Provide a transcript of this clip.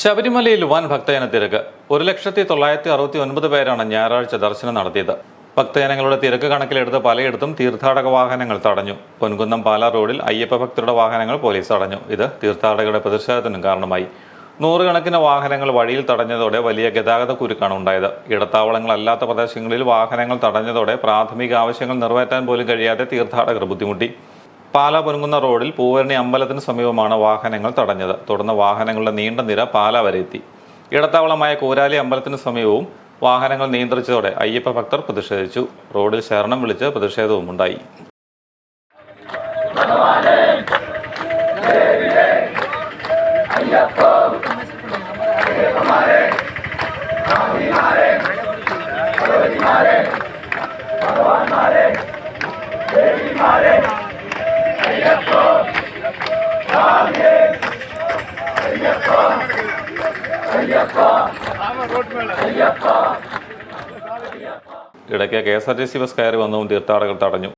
ശബരിമലയിൽ വൻ ഭക്തജന തിരക്ക്. ഒരു ലക്ഷത്തി തൊള്ളായിരത്തി അറുപത്തി ഒൻപത് പേരാണ് ഞായറാഴ്ച ദർശനം നടത്തിയത്. ഭക്തജനങ്ങളുടെ തിരക്ക് കണക്കിലെടുത്ത് പലയിടത്തും തീർത്ഥാടക വാഹനങ്ങൾ തടഞ്ഞു. പൊൻകുന്നം പാല റോഡിൽ അയ്യപ്പ ഭക്തരുടെ വാഹനങ്ങൾ പോലീസ് തടഞ്ഞു. ഇത് തീർത്ഥാടകരുടെ പ്രതിഷേധത്തിനും കാരണമായി. നൂറുകണക്കിന് വാഹനങ്ങൾ വഴിയിൽ തടഞ്ഞതോടെ വലിയ ഗതാഗത കുരുക്കാണ് ഉണ്ടായത്. ഇടത്താവളങ്ങളല്ലാത്ത പ്രദേശങ്ങളിൽ വാഹനങ്ങൾ തടഞ്ഞതോടെ പ്രാഥമിക ആവശ്യങ്ങൾ നിറവേറ്റാൻ പോലും കഴിയാതെ തീർത്ഥാടകർ ബുദ്ധിമുട്ടി. പാല പൊരുങ്ങുന്ന റോഡിൽ പൂവരണി അമ്പലത്തിന് സമീപമാണ് വാഹനങ്ങൾ തടഞ്ഞത്. തുടർന്ന് വാഹനങ്ങളുടെ നീണ്ട നിര പാല വരെ എത്തി. ഇടത്താവളമായ കൂരാലി അമ്പലത്തിന് സമീപവും വാഹനങ്ങൾ നിയന്ത്രിച്ചതോടെ അയ്യപ്പ ഭക്തർ പ്രതിഷേധിച്ചു. റോഡിൽ ശരണം വിളിച്ച് പ്രതിഷേധവും ഉണ്ടായി. ഇടയ്ക്ക് K S R T C bus കയറി വന്നതും തീർത്ഥാടകർ തടഞ്ഞു.